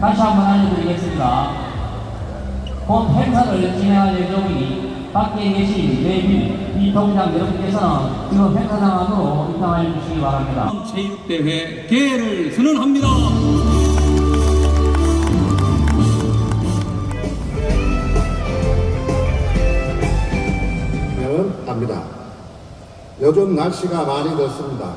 다시 한번 알려드리겠습니다. 본 행사를 진행할 예정이니 밖에 계신 내빈 이 동장 여러분께서는 지금 행사장 안으로 입장하여 주시기 바랍니다. 체육대회 개회를 선언합니다. 는 합니다. 요즘 날씨가 많이 덥습니다.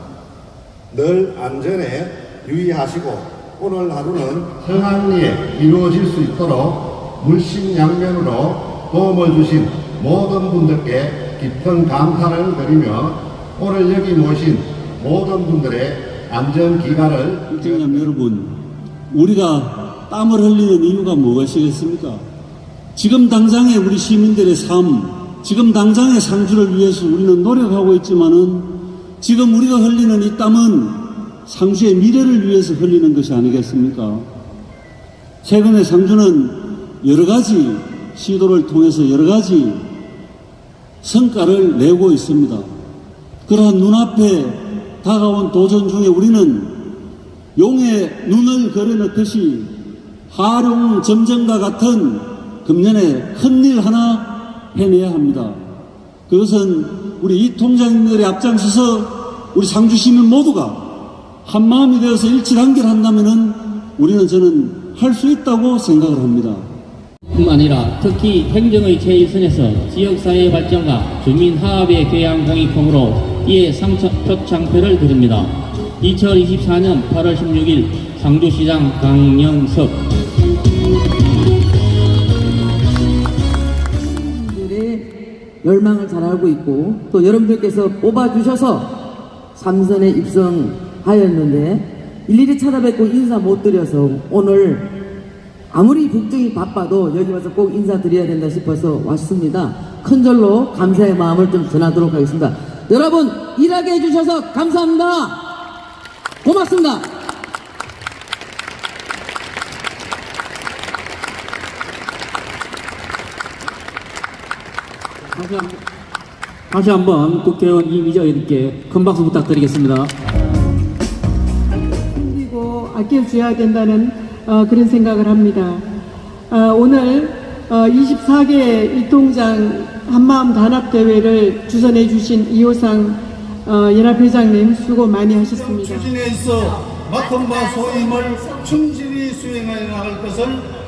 늘 안전에 유의하시고 오늘 하루는 평안리에 이루어질 수 있도록 물심양면으로 도움을 주신 모든 분들께 깊은 감사를 드리며 오늘 여기 모신 모든 분들의 안전 기간을 국장님 여러분, 우리가 땀을 흘리는 이유가 무엇이겠습니까? 지금 당장의 우리 시민들의 삶, 지금 당장의 상주를 위해서 우리는 노력하고 있지만은 지금 우리가 흘리는 이 땀은 상주의 미래를 위해서 흘리는 것이 아니겠습니까? 최근에 상주는 여러 가지 시도를 통해서 여러 가지 성과를 내고 있습니다. 그러한 눈앞에 다가온 도전 중에 우리는 용의 눈을 그려놓듯이 하룡 점정과 같은 금년에 큰 일 하나 해내야 합니다. 그것은 우리 이 통장님들의 앞장서서 우리 상주 시민 모두가 한 마음이 되어서 일치단결한다면은 우리는 저는 할 수 있다고 생각을 합니다. 뿐만 아니라 특히 행정의 최일선에서 지역사회 발전과 주민 화합의 교양 공익품으로 이에 상표창표를 드립니다. 2024년 8월 16일 상주시장 강영석 분들의 열망을 잘 알고 있고 또 여러분들께서 뽑아주셔서 삼선에 입성 하였는데 일일이 찾아뵙고 인사 못 드려서 오늘 아무리 국정이 바빠도 여기 와서 꼭 인사드려야 된다 싶어서 왔습니다. 큰절로 감사의 마음을 좀 전하도록 하겠습니다. 여러분 일하게 해주셔서 감사합니다. 고맙습니다. 다시 한, 다시 한번 국회의원 이미자 의원님께 큰 박수 부탁드리겠습니다. 아껴줘야 된다는 어, 그런 생각을 합니다. 어, 오늘 어, 24개 일통장 한마음 단합대회를 주선해 주신 이호상 어, 연합회장님 수고 많이 하셨습니다. 추진에 있어 맡은 바 소임을 충실히 수행하여 나갈 것을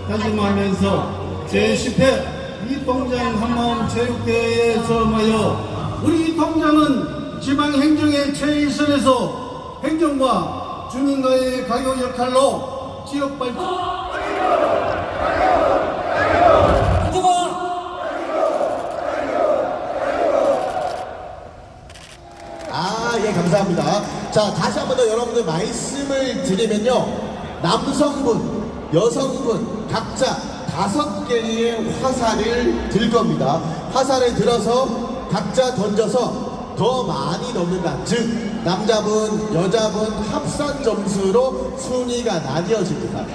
다짐하면서 제10회 이통장 한마음 체육대회에 점하여 우리 이통장은 지방행정의 최일선에서 행정과 주민과의 가교 역할로 지역 발전 아, 예, 감사합니다. 자, 다시 한 번 더 여러분들 말씀을 드리면요. 남성분, 여성분, 각자 다섯 개의 화살을 들 겁니다. 화살을 들어서 각자 던져서 더 많이 넣는다. 즉, 남자분, 여자분 합산 점수로 순위가 나뉘어집니다.